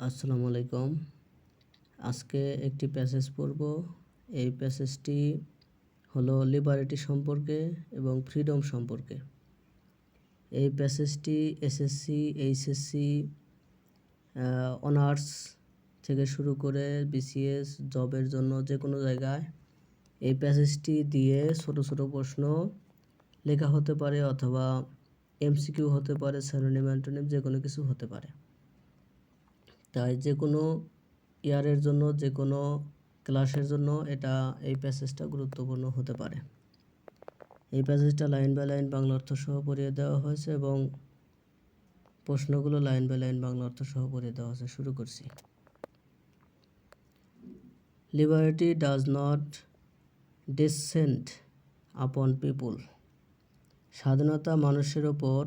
আসসালামু আলাইকুম। আজকে একটি প্যাসেজ পড়ব। এই প্যাসেজটি হলো লিবারেটি সম্পর্কে এবং ফ্রিডম সম্পর্কে। এই প্যাসেজটি এসএসসি, এইচএসসি অনার্স থেকে শুরু করে বিসিএস, জবের জন্য যে কোনো জায়গায় এই প্যাসেজটি দিয়ে ছোট ছোট প্রশ্ন লেখা হতে পারে অথবা এমসিকিউ হতে পারে, স্যারোনিম, অ্যান্টোনিম, যে কোনো কিছু হতে পারে। তাই যে কোনো ইয়ারের জন্য, যে কোনো ক্লাসের জন্য এটা এই প্যাসেজটা গুরুত্বপূর্ণ হতে পারে। এই প্যাসেজটা লাইন বাই লাইন বাংলা অর্থ সহ পড়িয়ে দেওয়া হয়েছে এবং প্রশ্নগুলো লাইন বাই লাইন বাংলা অর্থ সহ পড়িয়ে দেওয়া হয়েছে। শুরু করছি। Liberty does not descend upon people স্বাধীনতা মানুষের ওপর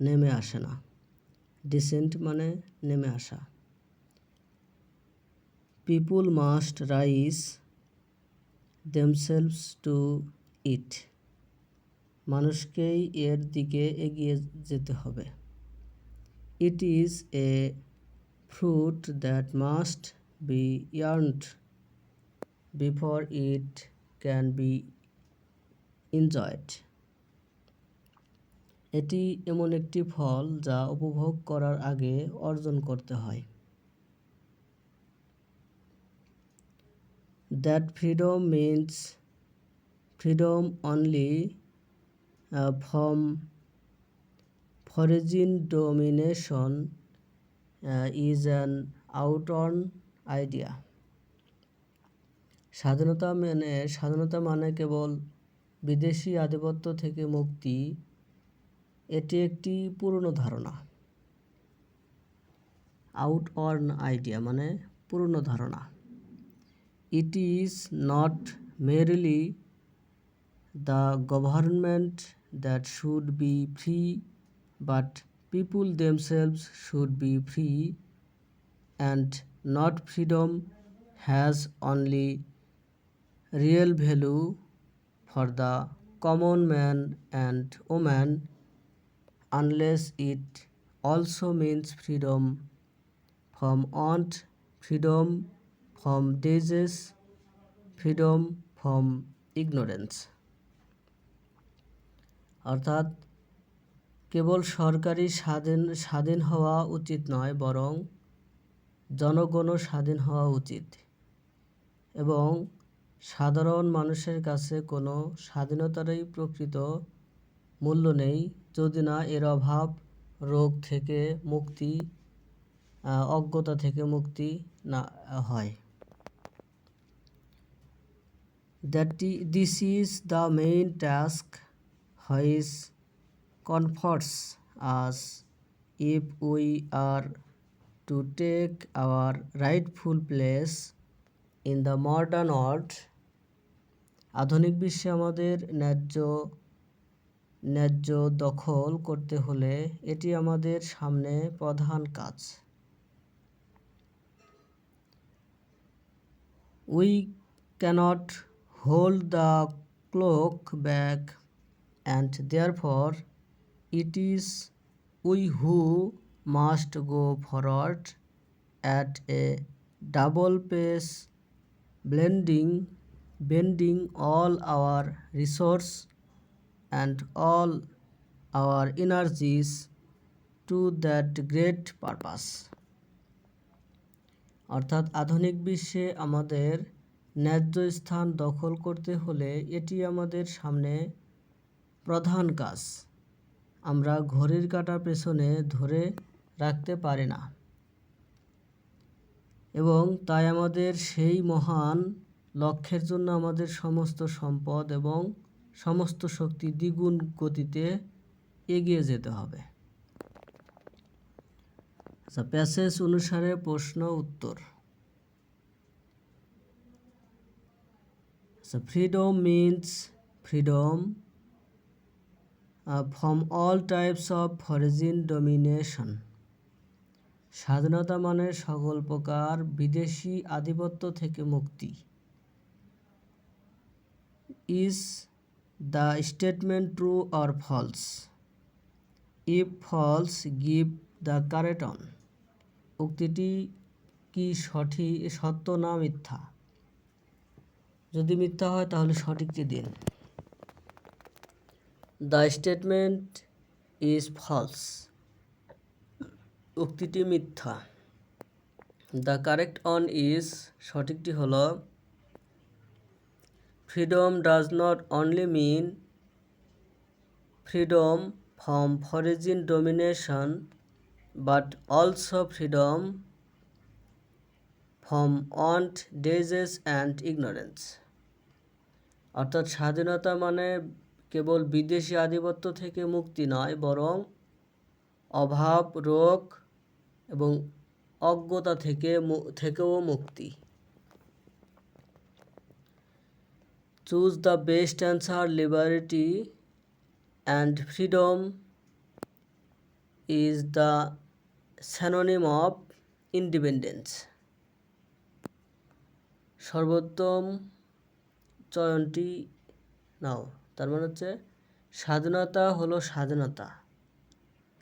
নেমে আসে না। ডিসেন্ট মানে নেমে আসা। People must raise themselves to it মানুষকেই এর দিকে এগিয়ে যেতে হবে। It is a fruit that must be earned before it can be enjoyed এটি এমন একটি ফল যা উপভোগ করার আগে অর্জন করতে হয়। That freedom means freedom only uh, from foreign domination uh, is an outworn idea স্বাধীনতা মানে স্বাধীনতা মানে কেবল বিদেশি আধিপত্য থেকে মুক্তি এটি একটি পুরনো ধারণা আউট অর্ন আইডিয়া মানে পুরনো ধারণা it is not merely the government that should be free but people themselves should be free and not freedom has only real value for the common man and woman unless it also means freedom from want freedom from disease freedom from ignorance অর্থাৎ কেবল সরকারি স্বাধীন স্বাধীন হওয়া উচিত নয়, বরং জনগণও স্বাধীন হওয়া উচিত। এবং সাধারণ মানুষের কাছে কোনো স্বাধীনতারই প্রকৃত মূল্য নেই, যদি না এর অভাব রোগ থেকে মুক্তি অজ্ঞতা থেকে মুক্তি না, হয়। That this is the main task which comforts us if we are to take our rightful place in the modern world আধুনিক বিশ্বে আমাদের ন্যায্য ন্যায্য দখল করতে হলে এটি আমাদের সামনে প্রধান কাজ we can't hold the cloak back and therefore it is we who must go forward at a double pace blending bending all our resource and all our energies to that great purpose অর্থাৎ আধুনিক বিশ্বে আমাদের ন্যায্য স্থান দখল করতে হলে এটি আমাদের সামনে প্রধান কাজ। আমরা ঘড়ির কাঁটার পেছনে ধরে রাখতে পারি না। এবং তাই আমাদের সেই মহান লক্ষ্যের জন্য আমাদের সমস্ত সম্পদ এবং সমস্ত শক্তি দ্বিগুণ গতিতে এগিয়ে যেতে হবে। আচ্ছা প্যাসেজ অনুসারে প্রশ্ন উত্তর। So freedom means freedom uh, from all types of foreign domination. স্বাধীনতা মানে সকল প্রকার বিদেশি আধিপত্য থেকে মুক্তি। Is the statement true or false if false give the correct one উক্তিটি কি সঠিক সত্য না মিথ্যা? যদি মিথ্যা হয়, তাহলে সঠিকটি দিন। দ্য স্টেটমেন্ট ইজ ফলস উক্তিটি মিথ্যা। দ্য কারেক্ট অন ইজ সঠিকটি হলো freedom does not only mean freedom from foreign domination but also freedom from want diseases and ignorance অর্থাৎ স্বাধীনতা মানে কেবল বিদেশি আধিপত্য থেকে মুক্তি নয়, বরং অভাব, রোগ এবং অজ্ঞতা থেকে থেকেও মুক্তি। Choose the best answer liberty and freedom is the synonym of independence সর্বোত্তম চয়নটি নাও। তার মানে হচ্ছে স্বাধীনতা হলো স্বাধীনতা।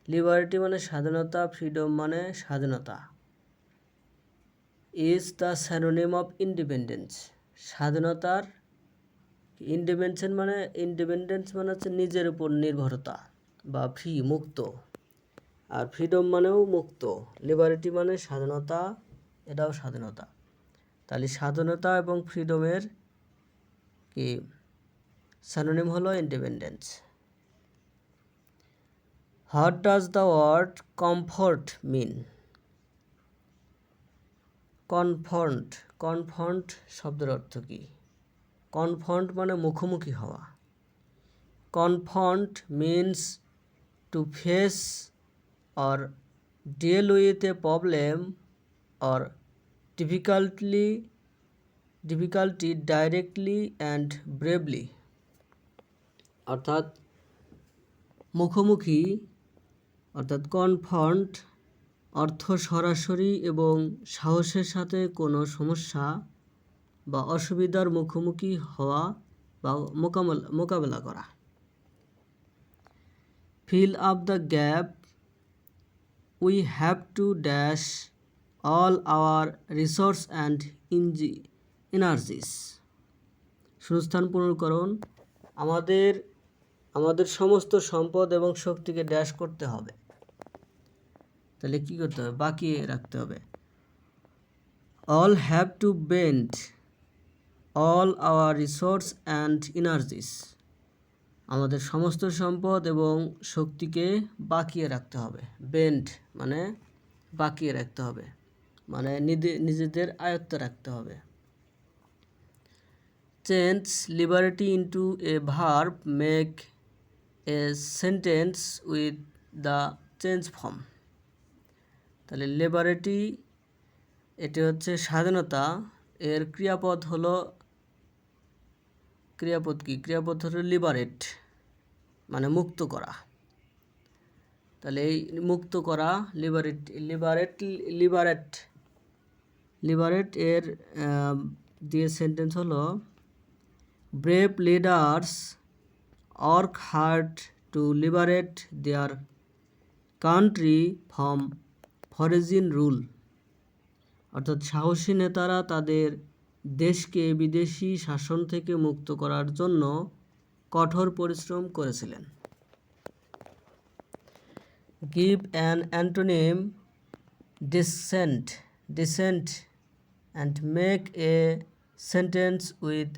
লিবার্টি মানে স্বাধীনতা, ফ্রিডম মানে স্বাধীনতা। Is the synonym of independence. স্বাধীনতার ইন্ডিপেন্ডেন্স মানে ইন্ডিপেন্ডেন্স মানে হচ্ছে নিজের উপর নির্ভরতা বা ফ্রি, মুক্ত। আর ফ্রিডম মানেও মুক্ত। লিবারিটি মানে স্বাধীনতা, এটাও স্বাধীনতা। তাহলে স্বাধীনতা এবং ফ্রিডমের কি স্যানোনিম হলো independence what does the word comfort mean confront confront শব্দের অর্থ কী? কনফ্রন্ট মানে মুখোমুখি হওয়া। Confront means to face or deal with a problem or difficultly difficulty directly and bravely অর্থাৎ মুখোমুখি, অর্থাৎ কনফ্রন্ট অর্থ সরাসরি এবং সাহসের সাথে কোনো সমস্যা বা অসুবিধার মুখোমুখি হওয়া বা মোকাবেলা মোকাবেলা করা। Fill up the gap we have to dash all our resource and ইনজি energies শূন্যস্থান পূরণকরণ আমাদের আমাদের সমস্ত সম্পদ এবং শক্তিকে ড্যাশ করতে হবে। তাহলে কী করতে হবে? বাকিয়ে রাখতে হবে। All have to bend all our resource and energies আমাদের সমস্ত সম্পদ এবং শক্তিকে বাকিয়ে রাখতে হবে। বেন্ড মানে বাকিয়ে রাখতে হবে। মানে নিজেদের আয়ত্তে রাখতে হবে। Change liberty into a verb make a sentence with the change form তাহলে লিবারিটি এটি হচ্ছে স্বাধীনতা, এর ক্রিয়াপদ হলো ক্রিয়াপদ কি? ক্রিয়াপদ হলো লিবারেট মানে মুক্ত করা। তাহলে এই মুক্ত করা লিবারেট লিবারেট লিবারেট লিবারেট এর দিয়ে সেন্টেন্স হলো brave leaders work hard to liberate their country from foreign rule অর্থাৎ সাহসী নেতারা তাদের দেশকে বিদেশি শাসন থেকে মুক্ত করার জন্য কঠোর পরিশ্রম করেছিলেন। Give an antonym descend descend and make a sentence with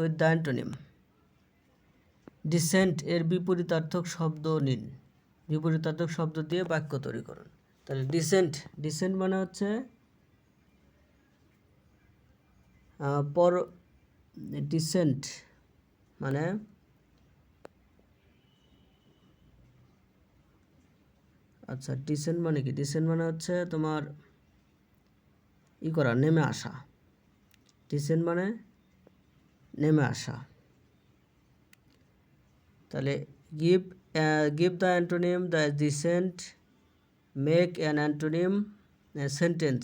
with the antonym descend এর বিপরীতার্থক শব্দ নিন। বিপরীতার্থক শব্দ দিয়ে বাক্য তৈরি করুন। তাহলে ডিসেন্ট ডিসেন্ট মানে হচ্ছে পর ডিসেন্ট মানে আচ্ছা ডিসেন্ট মানে কি? ডিসেন্ট মানে হচ্ছে তোমার ই করা, নেমে আসা। ডিসেন্ট মানে নেমে আসা। তাহলে give give the antonym the descend make an antonym sentence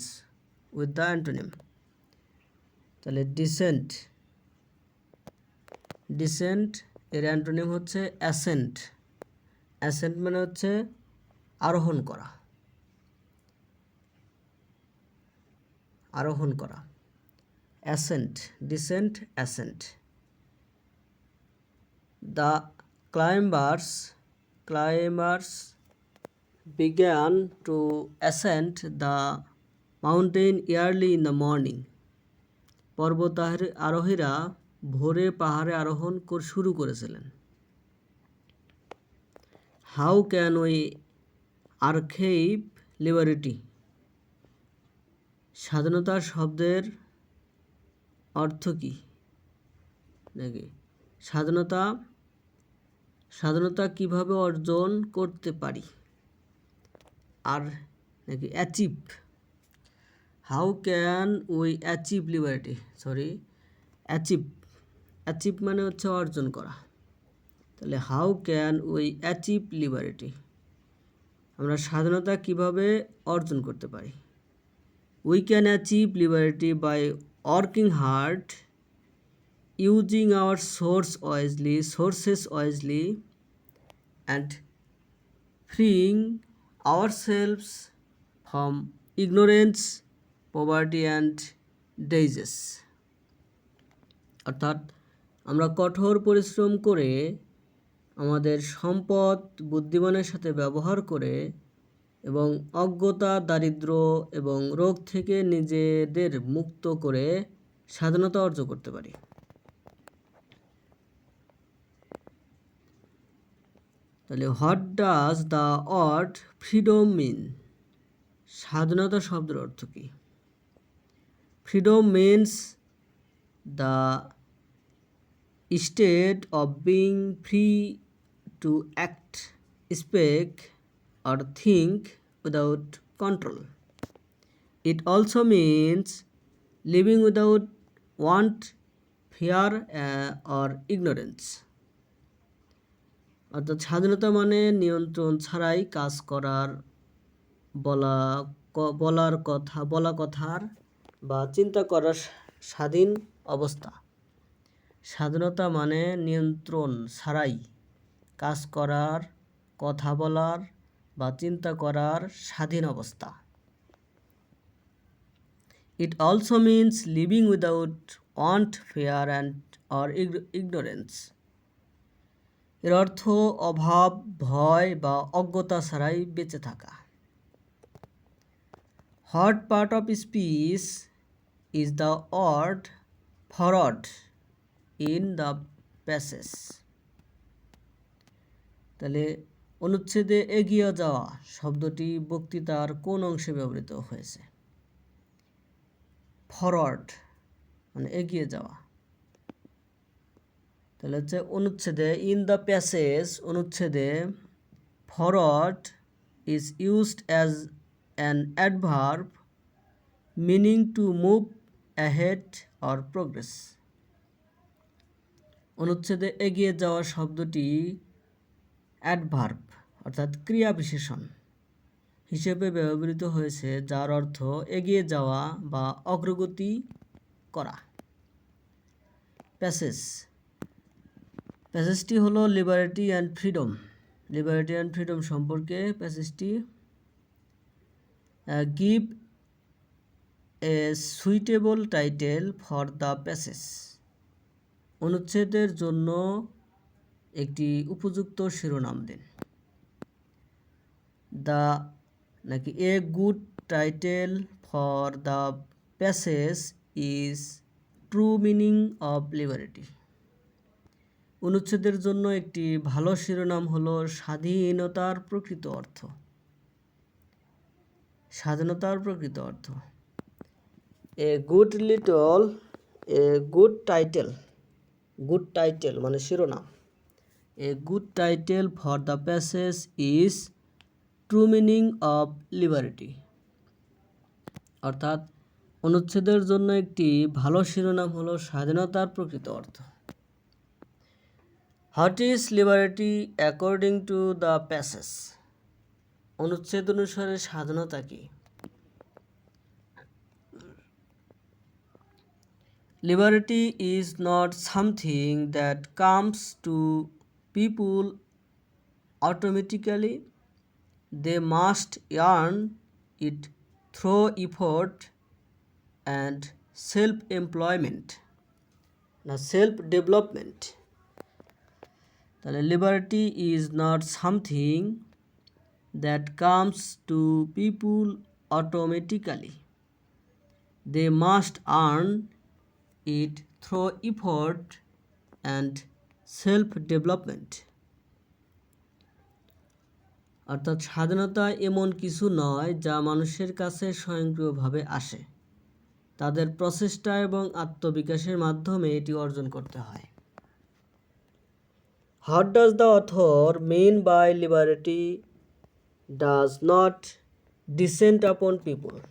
with the antonym তাহলে ডিসেন্ট ডিসেন্ট এর অ্যান্টোনিম হচ্ছে অ্যাসেন্ট অ্যাসেন্ট মানে হচ্ছে আরোহণ করা। আরোহণ করা। Ascend, descend, ascend. The climbers climbers began to ascend the mountain early in the morning পর্বত আরোহীরা ভোরে পাহাড়ে আরোহণ শুরু করেছিলেন। How can we আর্কেইভ liberty? স্বাধীনতার শব্দের অর্থ কী? নাকি স্বাধীনতা স্বাধীনতা কীভাবে অর্জন করতে পারি? আর নাকি achieve how can we achieve liberty sorry achieve achieve মানে হচ্ছে অর্জন করা। তাহলে how can we achieve liberty আমরা স্বাধীনতা কীভাবে অর্জন করতে পারি? We can achieve liberty by working hard using our source wisely sources wisely and freeing ourselves from ignorance, poverty and disease. অর্থাৎ আমরা কঠোর পরিশ্রম করে আমাদের সম্পদ বুদ্ধিমানের সাথে ব্যবহার করে এবং অজ্ঞতা, দারিদ্র এবং রোগ থেকে নিজেদের মুক্ত করে স্বাধীনতা অর্জন করতে পারি। তাহলে what does the word freedom mean স্বাধীনতা শব্দের অর্থ কী? Freedom means the state of being free to act speak or think without control it also means living without want fear or ignorance অর্থাৎ স্বাধীনতা মানে নিয়ন্ত্রণ ছাড়াই কাজ করার বলা বলার কথা, বলা কথার বা চিন্তা করার স্বাধীন অবস্থা। স্বাধীনতা মানে নিয়ন্ত্রণ ছাড়াই কাজ করার, কথা বলার বা চিন্তা করার স্বাধীন অবস্থা। It also means living without want fear and or ignorance এর অর্থ অভাব, ভয় বা অজ্ঞতা ছাড়াই বেঁচে থাকা। What part of speech is the word forward in the passage তাহলে অনুচ্ছেদে এগিয়ে যাওয়া শব্দটি বক্তৃতার কোন অংশে ব্যবহৃত হয়েছে? ফরওয়ার্ড মানে এগিয়ে যাওয়া। তাহলে হচ্ছে অনুচ্ছেদে ইন দ্য প্যাসেজ অনুচ্ছেদে forward is used as an adverb meaning to move ahead or progress অনুচ্ছেদে এগিয়ে যাওয়া শব্দটি অ্যাডভার্ব অর্থাৎ ক্রিয়া বিশেষণ হিসেবে ব্যবহৃত হয়েছে, যার অর্থ এগিয়ে যাওয়া বা অগ্রগতি করা। প্যাসেজ। প্যাসেজটি হলো liberty and freedom. Liberty and freedom সম্পর্কে প্যাসেজটি give a suitable title for the passage. অনুচ্ছেদের জন্য একটি উপযুক্ত শিরোনাম দিন। দ্য নাকি a good title for the passage is true meaning of liberty অনুচ্ছেদের জন্য একটি ভালো শিরোনাম হলো স্বাধীনতার প্রকৃত অর্থ। স্বাধীনতার প্রকৃত অর্থ। A good little a good title good title মানে শিরোনাম। A good title for the passage is true meaning of liberty অর্থাৎ অনুচ্ছেদের জন্য একটি ভালো শিরোনাম হলো স্বাধীনতার প্রকৃত অর্থ। What is liberty according to the passage অনুচ্ছেদ অনুসারে স্বাধীনতা কি? Liberty is not something that comes to people automatically. They must earn it through effort, and self employment না সেলফ ডেভেলপমেন্ট তাহলে liberty is not something that comes to people automatically they must earn it through effort and self development অর্থাৎ স্বাধীনতা এমন কিছু নয় যা মানুষের কাছে স্বয়ংক্রিয়ভাবে আসে তাদের প্রচেষ্টা এবং আত্মবিকাশের মাধ্যমে এটি অর্জন করতে হয় What does the author mean by liberty does not descend upon people?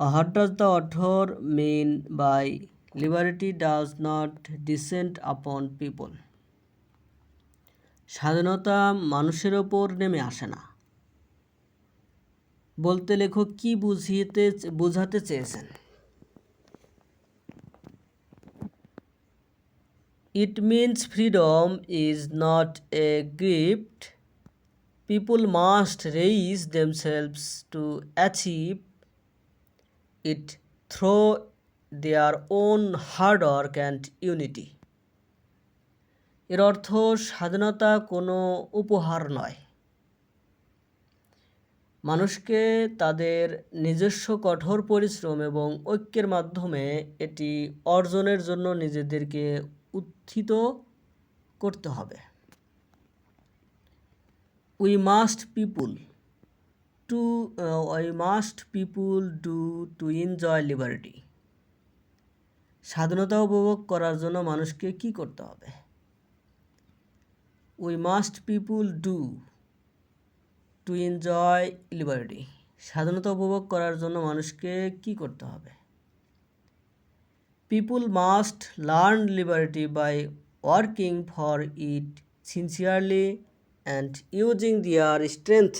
What does the author mean by liberty does not descend upon people? স্বাধীনতা মানুষের ওপর নেমে আসে না। বলতে লেখক কি বুঝিয়ে বোঝাতে চেয়েছেন? It means freedom is not a gift people must raise themselves to achieve it through their own hard work and unity এর অর্থ স্বাধীনতা কোনো উপহার নয়। মানুষকে তাদের নিজস্ব কঠোর পরিশ্রম এবং ঐক্যের মাধ্যমে এটি অর্জনের জন্য নিজেদেরকে উত্থিত করতে হবে। We must people to we must people do to enjoy liberty স্বাধীনতা উপভোগ করার জন্য মানুষকে কি করতে হবে? We must people do to enjoy liberty স্বাধীনতা উপভোগ করার জন্য মানুষকে কি করতে হবে? People must learn liberty by working for it sincerely and using their strength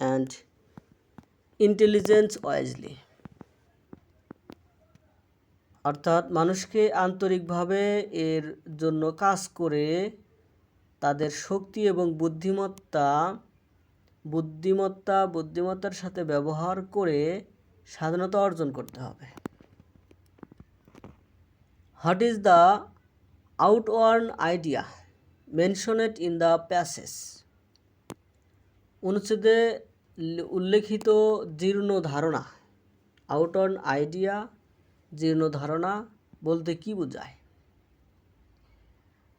and intelligence wisely অর্থাৎ মানুষকে আন্তরিকভাবে এর জন্য কাজ করে তাদের শক্তি এবং বুদ্ধিমত্তা বুদ্ধিমত্তা, বুদ্ধিমত্তার সাথে ব্যবহার করে স্বাধীনতা অর্জন করতে হবে। What is the outworn idea mentioned in the passage অনুচ্ছেদে উল্লেখিত জীর্ণ ধারণা। আউটওয়ার্ন আইডিয়া জীর্ণ ধারণা বলতে কি বোঝায়?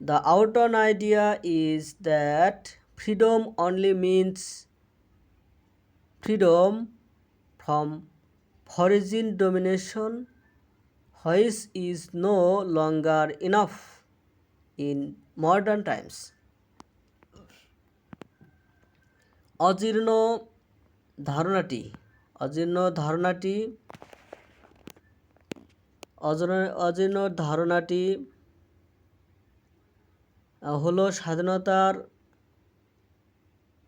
The outworn idea is that freedom only means freedom from foreign domination which is no longer enough in modern times অজীর্ণ ধারণাটি অজীর্ণ ধারণাটি অজীর্ণ ধারণাটি হলো স্বাধীনতার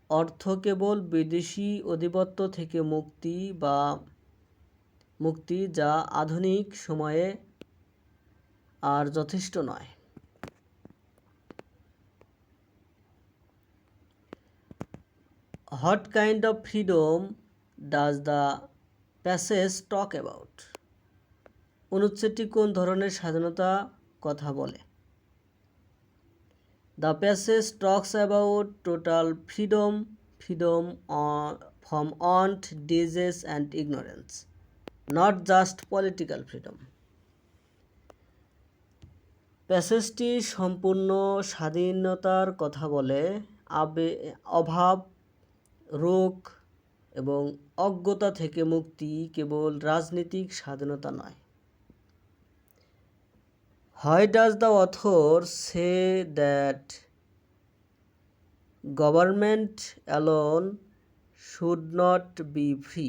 অর্থ কেবল বিদেশি আধিপত্য থেকে মুক্তি বা মুক্তি যা আধুনিক সময়ে আর যথেষ্ট নয়। What kind of freedom does the passage talk about অনুচ্ছেদটি কোন ধরনের স্বাধীনতা কথা বলে? Passage talks about total freedom, freedom on, from want, disease and ignorance, not just political freedom. প্যাসেজটি সম্পূর্ণ স্বাধীনতার কথা বলে আবে অভাব রোগ এবং অজ্ঞতা থেকে মুক্তি কেবল রাজনৈতিক স্বাধীনতা নয় Why does the author say that government alone should not be free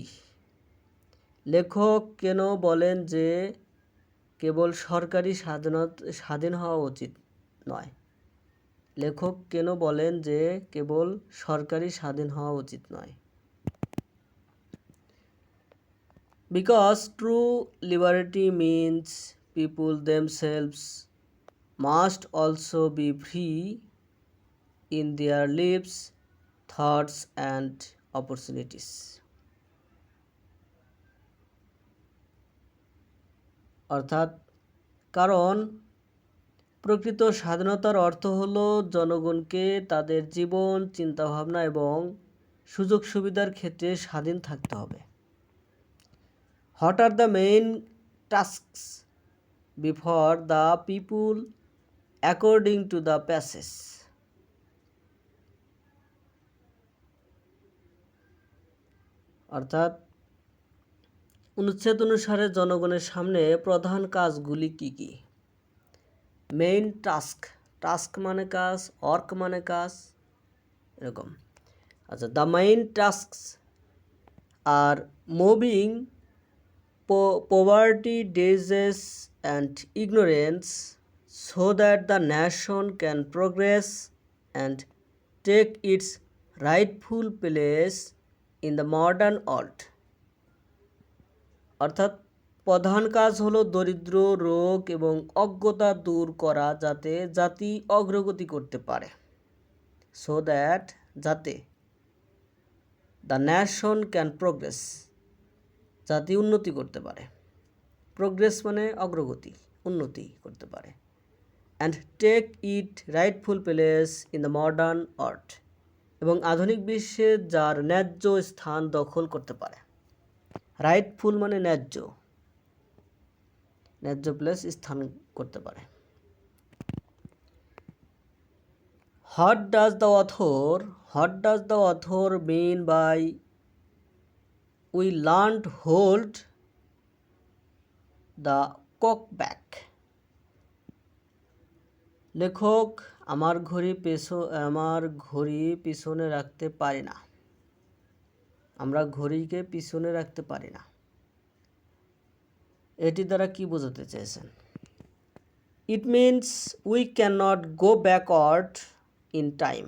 লেখক কেন বলেন যে কেবল সরকারি স্বাধীনতা, স্বাধীন হওয়া উচিত নয়? লেখক কেন বলেন যে কেবল সরকারি স্বাধীন হওয়া উচিত নয়? Because true liberty means people themselves must also be free in their lives, thoughts, and opportunities. অর্থাৎ কারণ প্রকৃত স্বাধীনতার অর্থ হল জনগণকে তাদের জীবন চিন্তাভাবনা এবং সুযোগ সুবিধার ক্ষেত্রে স্বাধীন থাকতে হবে what are the main tasks before the people according to the passage অর্থাৎ অনুচ্ছেদ অনুসারে জনগণের সামনে প্রধান কাজগুলি কি কি? মেইন টাস্ক টাস্ক মানে কাজ অর্ক মানে কাজ এরকম। আচ্ছা the main task are moving poverty, disease, and ignorance so that the nation can progress and take its rightful place in the modern world. অর্থাৎ প্রধান কাজ হলো দরিদ্র রোগ এবং অজ্ঞতা দূর করা যাতে জাতি অগ্রগতি করতে পারে সো দ্যাট যাতে দ্য ন্যাশন ক্যান প্রোগ্রেস জাতি উন্নতি করতে পারে প্রোগ্রেস মানে অগ্রগতি, উন্নতি করতে পারে। And take it rightful place in the modern art এবং আধুনিক বিশ্বে যার ন্যায্য স্থান দখল করতে পারে। রাইটফুল মানে ন্যায্য। ন্যায্য প্লেস স্থান করতে পারে। What does the author what does the author mean by we learned hold the cock back. লেখক, আমার ঘড়ি পেছো, আমার ঘড়ি পিছনে রাখতে পারি না। আমরা ঘড়িকে পিছনে রাখতে পারি না। এটি দ্বারা কি বোঝাতে চেয়েছেন it means we can not go backward in time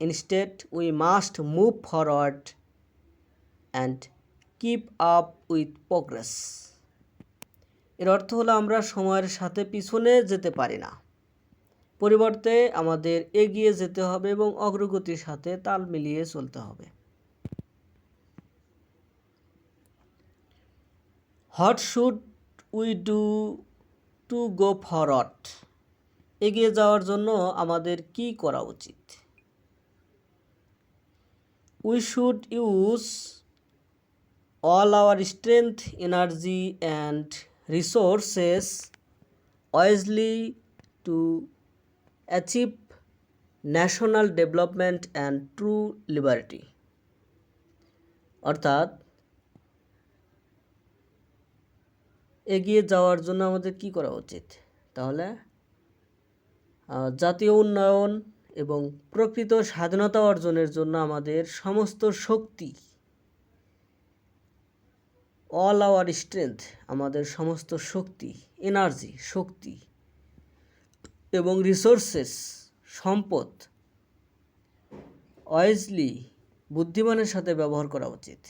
instead we must move forward and keep up with progress এর অর্থ হলো আমরা সময়ের সাথে পিছনে যেতে পারি না। পরিবর্তে আমাদের এগিয়ে যেতে হবে এবং অগ্রগতির সাথে তাল মিলিয়ে চলতে হবে। What should we do to go forward এগিয়ে যাওয়ার জন্য আমাদের কি করা উচিত? We should use all our strength energy and resources wisely to achieve national development and true liberty. অর্থাৎ, এগিয়ে যাওয়ার জন্য আমাদের কি করা উচিত তাহলে জাতীয় উন্নয়ন এবং প্রকৃত স্বাধীনতা অর্জনের জন্য আমাদের সমস্ত শক্তি অল আওয়ার স্ট্রেংথ আমাদের সমস্ত শক্তি এনার্জি শক্তি এবং রিসোর্সেস সম্পদ ওয়াইজলি বুদ্ধিমানের সাথে ব্যবহার করা উচিত।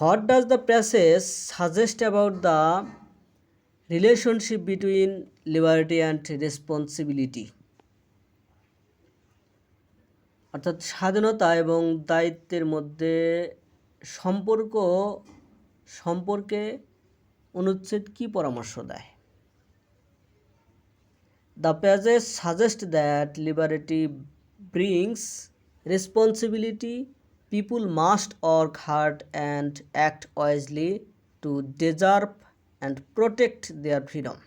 What does the passage suggest about the relationship between liberty and responsibility অর্থাৎ স্বাধীনতা এবং দায়িত্বের মধ্যে সম্পর্ক, সম্পর্কে অনুচ্ছেদ কি পরামর্শ দেয়? The passage suggest that liberty brings responsibility people must work hard and act wisely to deserve and protect their freedom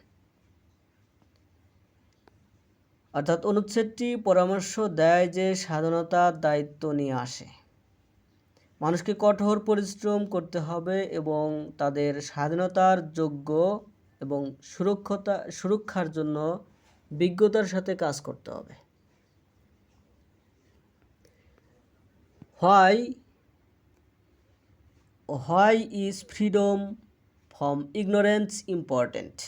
অর্থাৎ অনুচ্ছেদটি পরামর্শ দেয় যে স্বাধীনতার দায়িত্ব নিয়ে আসে। মানুষকে কঠোর পরিশ্রম করতে হবে এবং তাদের স্বাধীনতার যোগ্য এবং সুরক্ষতা, সুরক্ষার জন্য বিজ্ঞতার সাথে কাজ করতে হবে। Why why is freedom from ignorance important?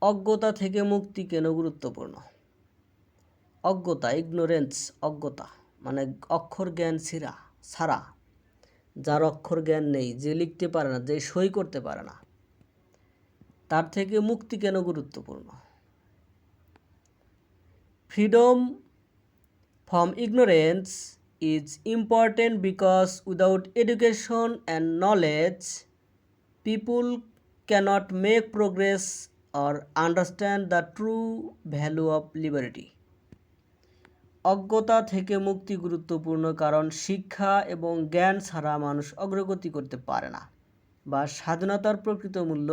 অজ্ঞতা থেকে মুক্তি কেন গুরুত্বপূর্ণ? অজ্ঞতা, ইগনোরেন্স, অজ্ঞতা মানে অক্ষর জ্ঞান সিরা। ছাড়া যার অক্ষর জ্ঞান নেই, যে লিখতে পারে না, যে সই করতে পারে না, তার থেকে মুক্তি কেন গুরুত্বপূর্ণ? Freedom from ignorance is important because without education and knowledge people cannot make progress or understand the true value of liberty অজ্ঞতা থেকে মুক্তি গুরুত্বপূর্ণ কারণ শিক্ষা এবং জ্ঞান ছাড়া মানুষ অগ্রগতি করতে পারে না বা স্বাধীনতার প্রকৃত মূল্য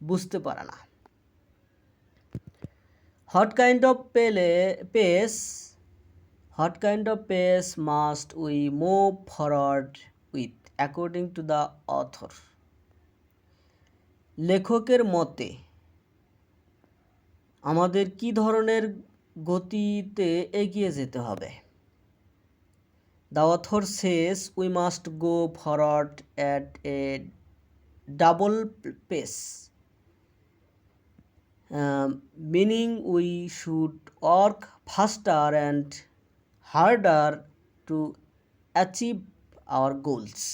বুঝতে পারে না। হট কাইন্ড অফ পেলে pace what kind of pace must we move forward with according to the author লেখকের মতে, আমাদের কি ধরনের গতিতে এগিয়ে যেতে হবে। The author says we must go forward at a double pace meaning we should work faster and harder to achieve our goals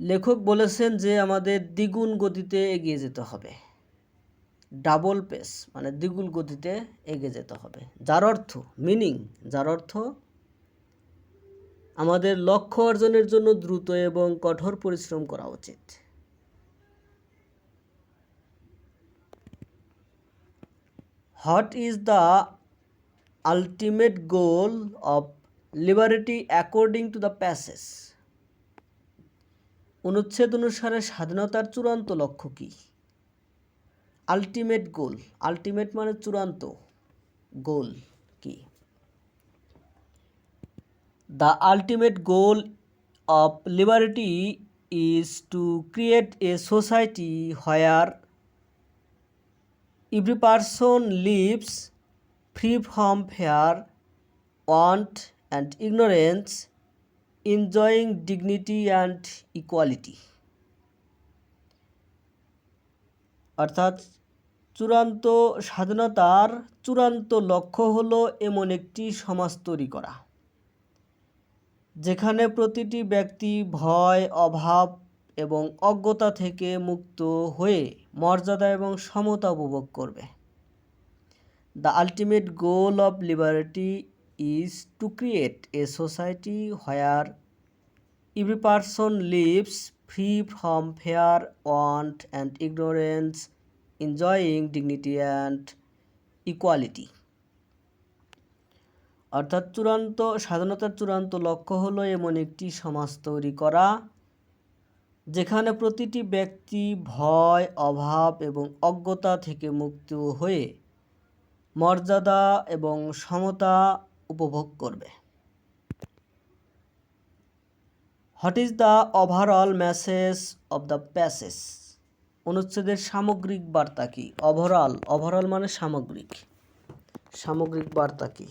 লেখক বলেছেন যে আমাদের দ্বিগুণ গতিতে এগিয়ে যেতে হবে। ডাবল পেস মানে দ্বিগুণ গতিতে এগিয়ে যেতে হবে। যার অর্থ? মিনিং যার অর্থ? আমাদের লক্ষ্য অর্জনের জন্য দ্রুত এবং কঠোর পরিশ্রম করা উচিত। What is the ultimate goal of liberty according to the passage অনুচ্ছেদ অনুসারে স্বাধীনতার চূড়ান্ত লক্ষ্য কী? আলটিমেট গোল আলটিমেট মানে চূড়ান্ত গোল কি? The ultimate goal of liberty is to create a society where every person lives free from fear want and ignorance enjoying dignity and equality অর্থাৎ চূড়ান্ত স্বাধীনতার চূড়ান্ত লক্ষ্য হল এমন একটি সমাজ তৈরি করা, যেখানে প্রতিটি ব্যক্তি ভয়, অভাব এবং অজ্ঞতা থেকে মুক্ত হয়ে মর্যাদা এবং সমতা উপভোগ করবে। The ultimate goal of liberty is to create a society where every person lives free from fear want and ignorance enjoying dignity and equality অর্থাৎ চূড়ান্ত, স্বাধীনতার চূড়ান্ত লক্ষ্য হলো এমন একটি সমাজ তৈরি করা, যেখানে প্রতিটি ব্যক্তি ভয়, অভাব এবং অজ্ঞতা থেকে মুক্ত হয়ে মর্যাদা এবং সমতা উপভোগ করবে। What is the overall message of the passage অনুচ্ছেদের সামগ্রিক বার্তা কি? ওভারঅল ওভারঅল মানে সামগ্রিক। সামগ্রিক বার্তা কি?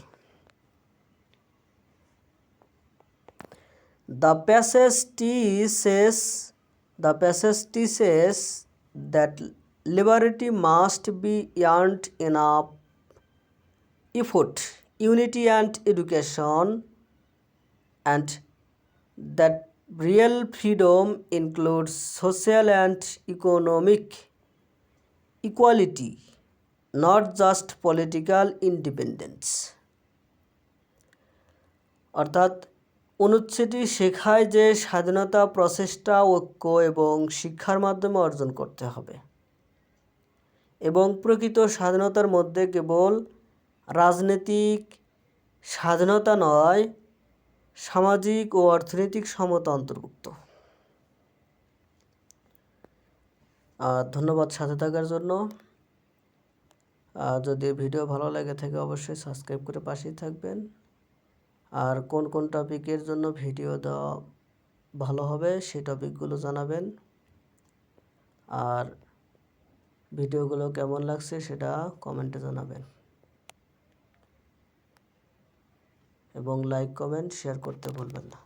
The passage teaches the passage teaches that liberty must be earned up effort, unity and education and that real freedom includes social and economic equality, not just political independence. অর্থাৎ অনুচ্ছেদটি শেখায় যে স্বাধীনতা প্রচেষ্টা ঐক্য এবং শিক্ষার মাধ্যমে অর্জন করতে হবে এবং প্রকৃত স্বাধীনতার মধ্যে কেবল রাজনৈতিক স্বাধীনতা নয় সামাজিক ও অর্থনৈতিক সমতা অন্তর্ভুক্ত। ধন্যবাদ সাথে থাকার জন্য। যদি ভিডিও ভালো লাগে থাকে অবশ্যই সাবস্ক্রাইব করে পাশেই থাকবেন। আর কোন কোন টপিকের জন্য ভিডিও দেওয়া ভালো হবে সেই টপিকগুলো জানাবেন। আর ভিডিওগুলো কেমন লাগছে সেটা কমেন্টে জানাবেন। এবং লাইক কমেন্ট শেয়ার করতে ভুলবেন না।